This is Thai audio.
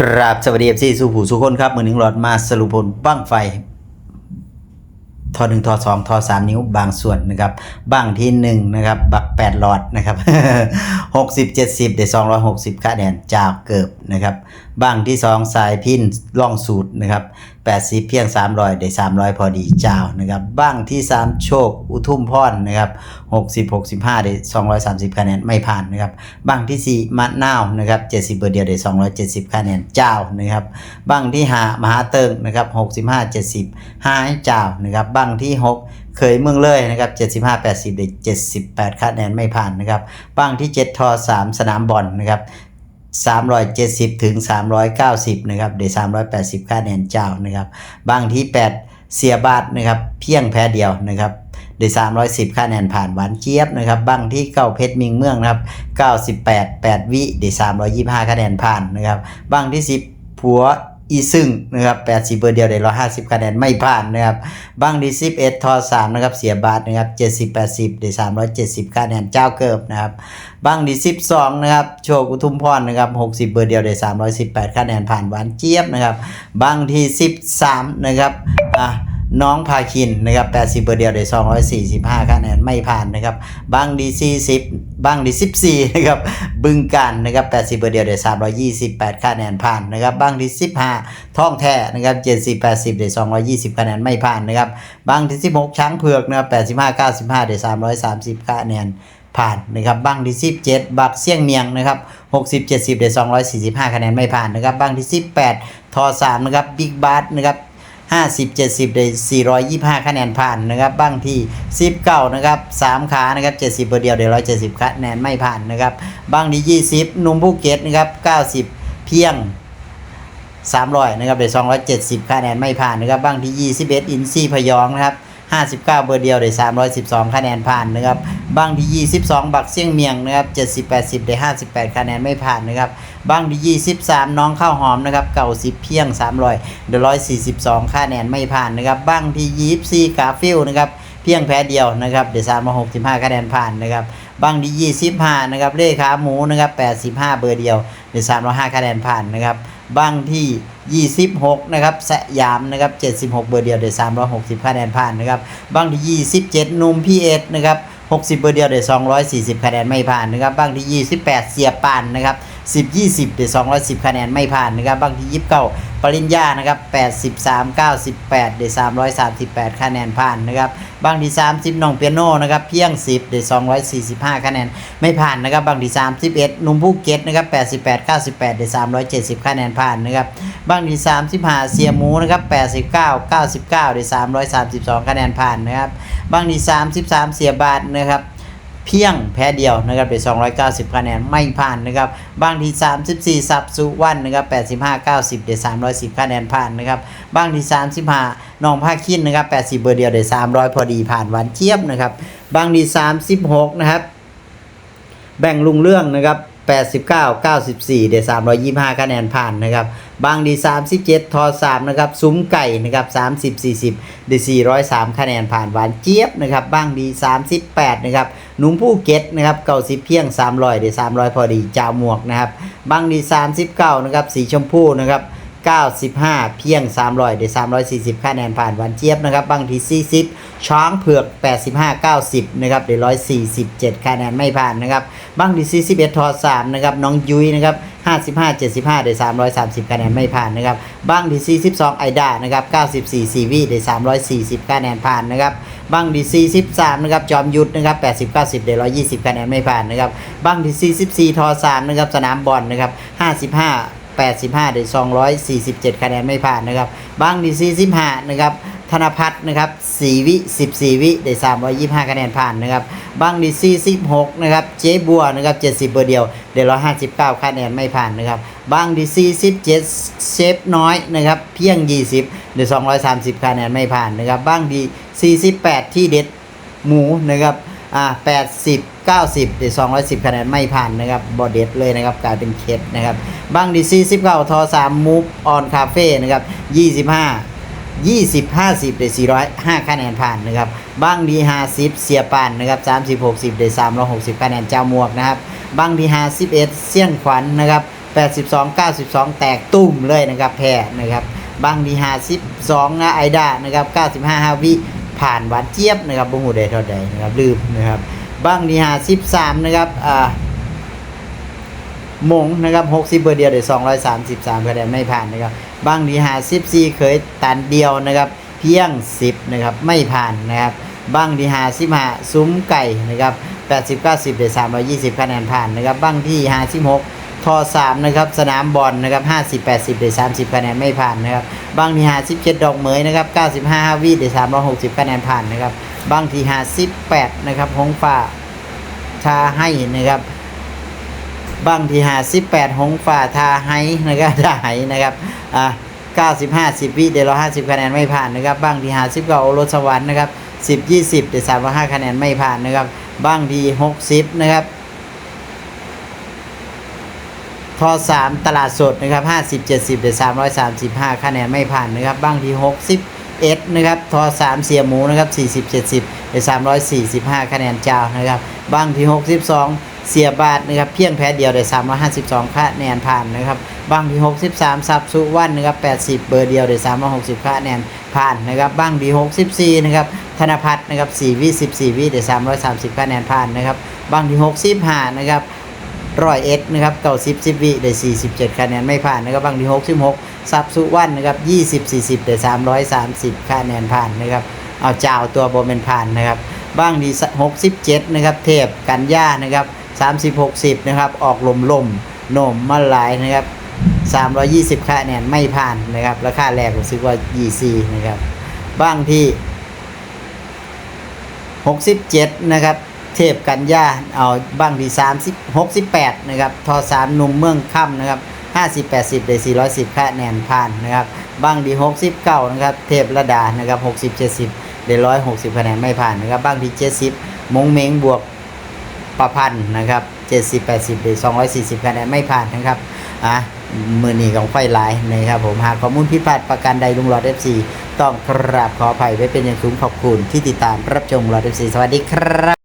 กราบสวัสดีเอฟซีสุผู้สุคนครับมือหนึ่งหลอดมาสรุปผลบ้างไฟทอหนึ่งทอสองทอสามนิ้วบางส่วนนะครับบ้างที่หนึ่งนะครับ บักแปดหลอดนะครับหกสิบเจ็ดสิบเดสองร้อยหกสิบคะแนนจากเกือบนะครับบ้างที่สองสายพินล่องสูตรนะครับแปดสิบเพียงสามร้อยเดสามร้อยพอดีเจ้านะครับบ้างที่สามโชคอุทุมพรนะครับหกสิบหกสิบห้าเดสองร้อยสามสิบคะแนนไม่ผ่านนะครับบ้างที่สี่มะนาวนะครับเจ็ดสิบเบอร์เดียวเดสองร้อยเจ็ดสิบคะแนนเจ้านะครับบ้างที่ห้ามหาเติงนะครับหกสิบห้าเจ็ดสิบห้าเจ้านะครับบ้างที่หกเคยเมืองเลยนะครับ75 80เด็ก78คะแนนไม่ผ่านนะครับบ้างที่ 7 ทอ 3 สนามบอลนะครับ 370 ถึง 390 นะครับเดี๋ยว380 ค่าแนนเจ้านะครับ บางที่ 8 เสียบาทนะครับ เพียงแพ้เดียวนะครับเดี๋ยว310 ค่าแนนผ่านหวานเจี๊ยบนะครับ บางที่เก้าเพชรมิงเมืองนะครับ98 8 วิเดี๋ยว325 คะแนนผ่านนะครับ บางที่ 10 ผัว อีซึ่งนะครับ80เบอร์เดียวได้150คะแนนไม่ผ่านนะครับบางดีสิบเอ็ดทอสามนะครับเสียบาทนะครับเจ็ดสิบแปดสิบได้สามร้อยเจ็ดสิบคะแนนเจ้าเกิบนะครับบางดีสิบสองนะครับโชคุทุมพรนะครับหกสิบเบอร์เดียวได้สามร้อยสิบแปดคะแนนผ่านหวานเจี๊ยบนะครับบางที่สิบสามนะครับอะ น้องพาคินนะครับแปดสิบเบอร์เดียวได้สองร้อยสี่สิบห้าคะแนนไม่ผ่านนะครับบ้างดีสี่สิบบ้างดีสิบสี่นะครับบึงการนะครับแปดสิบเบอร์เดียวได้สามร้อยยี่สิบแปดคะแนนผ่านนะครับบ้างดีสิบห้าท่องแท้นะครับเจ็ดสิบแปดสิบได้สองร้อยยี่สิบคะแนนไม่ผ่านนะครับบางที่16ช้างเผือกนะครับ85 95ได้330คะแนนผ่านนะครับบางที่17บักเสี่ยงเมียงนะครับ60 70ได้245คะแนนไม่ผ่านนะครับบางที่18ทอ3นะครับบิ๊กบาสนะครับ 50 70ได้425 คะแนนผ่านนะครับบางที่19นะครับ3ขานะครับ70เบอร์เดียวได้170คะแนนไม่ผ่านนะครับบางที่20นุ่มภูเก็ตนะครับ90 เพียง300นะครับได้270 คะแนนไม่ผ่านนะครับบ้างที่21 อินซีพยองนะครับ 59 เบอร์เดียวได้ 312 คะแนนผ่านนะครับบ้างที่ 22 บักเสี่ยงเมียงนะครับ70 80 ได้ 58 คะแนนไม่ผ่านนะครับบ้างที่ 23 น้องข้าวหอมนะครับเก่า10 เพียง 300ได้142 คะแนนไม่ผ่านนะครับบ้างที่ 24 กาฟิลนะครับเพียงแพ้เดียวนะครับได้365 คะแนนผ่านนะครับบ้างที่25 นะครับเลขาหมูนะครับ85 เบอร์เดียวได้305 คะแนนผ่านนะครับบ้างที่ 26 นะครับสยามนะครับ 76 เบอร์เดียวได้360คะแนนผ่านนะครับบ้างที่ 27 นุ่มพีเอสนะครับ60 เบอร์เดียวได้240คะแนนไม่ผ่านนะครับบ้างที่ 28 เสียปานนะครับ10 20ได้210คะแนนไม่ผ่านนะครับบ้างที่ 29 ปริญญานะครับ83 98ได้338 คะแนนผ่านนะครับบางที่ 30น้องเปียโนนะครับเพียง 10ได้245 คะแนนไม่ผ่านนะครับบางที่ 31นุ่มภูเก็ตนะครับ88 98ได้370 คะแนนผ่านนะครับบางที่ 35 เสียหมูนะครับ89 99ได้332 คะแนนผ่านนะครับบางที่ 33 เสียบาทนะครับ เพียงแพ้เดียวนะครับได้290คะแนนไม่ผ่านนะครับบางที 34 สับสุวรรณนะครับ85 90ได้310คะแนนผ่านนะครับบางที 35น้องภาคินนะครับ80 เบอร์เดียวได้300 พอดีผ่านหวานเจี๊ยบนะครับบางที 36 นะครับ แบ่งลุงเรื่องนะครับ89 94 เดี๋ย325คะแนนผ่านนะครับ บางดี37ทอ3นะครับซุ้มไก่นะครับ30 40เด403 คะแนนผ่านหวานเจี๊ยบนะครับบางดี 38นะครับหนุ่มผู้เก็ตนะครับเก่าสิเพียง 300เด300 พอดีจาวหมวกนะครับบางดี 39นะครับสีชมพูนะครับ95 เพียง 300ได้340 คะแนนผ่านวันเจี๊ยบนะครับ บางที40 ช้างเผือก 85 90 นะครับได้147 คะแนนไม่ผ่านนะครับ บางที41ทอ3นะครับ น้องยุ้ยนะครับ 55 75 ได้ 330 คะแนนไม่ผ่านนะครับบางที42ไอดานะครับ94 ซีวีได้ 340 คะแนนผ่านนะครับบางดี43นะครับ จอมยุทธนะครับ 80 90 ได้ 120 คะแนนไม่ผ่านนะครับบางดี44ทอ 3 นะครับ สนามบอลนะครับ 55 85 ได้ 247 คะแนนไม่ผ่านนะครับบางดี45นะครับ ธนพัฒน์นะครับ 4 วิ 14 วิ ได้ 325 คะแนนผ่านนะครับ บางดี46นะครับเจ๊บัวนะครับ70เบอร์เดียวได้159คะแนนไม่ผ่านนะครับบางดี47เชฟน้อยนะครับเพียง20ได้230คะแนนไม่ผ่านนะครับบางดี48ที่เด็ดหมูนะครับอ่า80 90ได้210คะแนนไม่ผ่านนะครับบอเด็ดเลยนะครับกลายเป็นเคสนะครับบางดี49ทอ3มูฟออนคาเฟ่นะครับ25 20 50 ได้ 405 คะแนนผ่านนะครับบางดี50 เสียปานนะครับ30 60 ได้ 360 คะแนนเจ้าหมวกนะครับบางดี51 เสี่ยงขวัญนะครับ82 92 แตกตุ่มเลยนะครับแพ้นะครับบางดี52นะไอดานะครับ95ฮาวิผ่านหวานเจี๊ยบนะครับบ่ฮู้ได้เท่าใดนะครับลืมนะครับบางดี53นะครับอ่ามงนะครับ60เบอร์เดียวเดี๋ยว233คะแนนไม่ผ่านนะครับ บางดีหา14เคยตันเดียวนะครับ เพียง10นะครับไม่ผ่านนะครับบางดีหา15ซุ้มไก่นะครับ80 90เดี๋ยว320คะแนนผ่านนะครับบางที่56ทอ3นะครับสนามบอลนะครับ50 80เดี๋ยว30คะแนนไม่ผ่านนะครับบางที่57ดอกเหมยนะครับ95วิเดี๋ยว360คะแนนผ่านนะครับบางที่58นะครับหงฟ้าชาให้นะครับ บางที่หาสิบแปดหงฝ่าทาไฮนะครับทาไฮนะครับอ่าเก้าสิบห้าสิบวิเดี๋ยวเราห้าสิบคะแนนไม่ผ่านนะครับบางที่หาสิบเก้าโอรสวรรค์นะครับสิบยี่สิบเดี๋ยวสามร้อยห้าคะแนนไม่ผ่านนะครับบางทีหกสิบนะครับทอสามตลาดสดนะครับห้าสิบเจ็ดสิบเดี๋ยวสามร้อยสามสิบห้าคะแนนไม่ผ่านนะครับบางทีหกสิบเอ็ดนะครับทอสามเสียหมูนะครับสี่สิบเจ็ดสิบเดี๋ยวสามร้อยสี่สิบห้าคะแนนเจ้านะครับบางที่หกสิบสอง เสียบาทนะครับเพียงแพ้เดียวได้352คะแนนผ่านนะครับบางที่ 63ซับสุวรรณนะครับ80 เบอร์เดียวได้360คะแนนผ่านนะครับบางที่64นะครับธนพัฒน์นะครับ4วิ14วิได้330คะแนนผ่านนะครับบางที่65นะครับร้อยเอ็ดนะครับเก้าสิบสิบวิได้47คะแนนไม่ผ่านนะครับบางที่66ซับสุวรรณนะครับ20 40ได้330คะแนนผ่านนะครับเอาเจ้าตัวโบเป็นผ่านนะครับบ้างดี67นะครับเทพกันย่านะครับ 30 60 นะครับ ออกลมลมโหนมมาหลายนะครับ320คะแนนไม่ผ่านนะครับ ราคาแรกผมซื้อว่า EC นะครับบ้างที่ 67 นะครับ เทพกันยาเอาบ้างที่30 68 นะครับทอ3หนุ่มเมืองค่ำนะครับ 50 80ได้410คะแนนผ่านนะครับบ้างดี69 นะครับ เทพระดานะครับ 60 70ได้160คะแนนไม่ผ่านนะครับบ้างที่ 70 มงเมงบวก ประพันธ์นะครับ 70 80ได้240คะแนนไม่ผ่านนะครับอะมือนีของไฟไลน์นะครับผมหากข้อมูลผิดพลาดประการใดลุงหลอด FC ต้องกราบขออภัยไว้เป็นอย่างสูงขอบคุณที่ติดตามรับชมหลอด FC สวัสดีครับ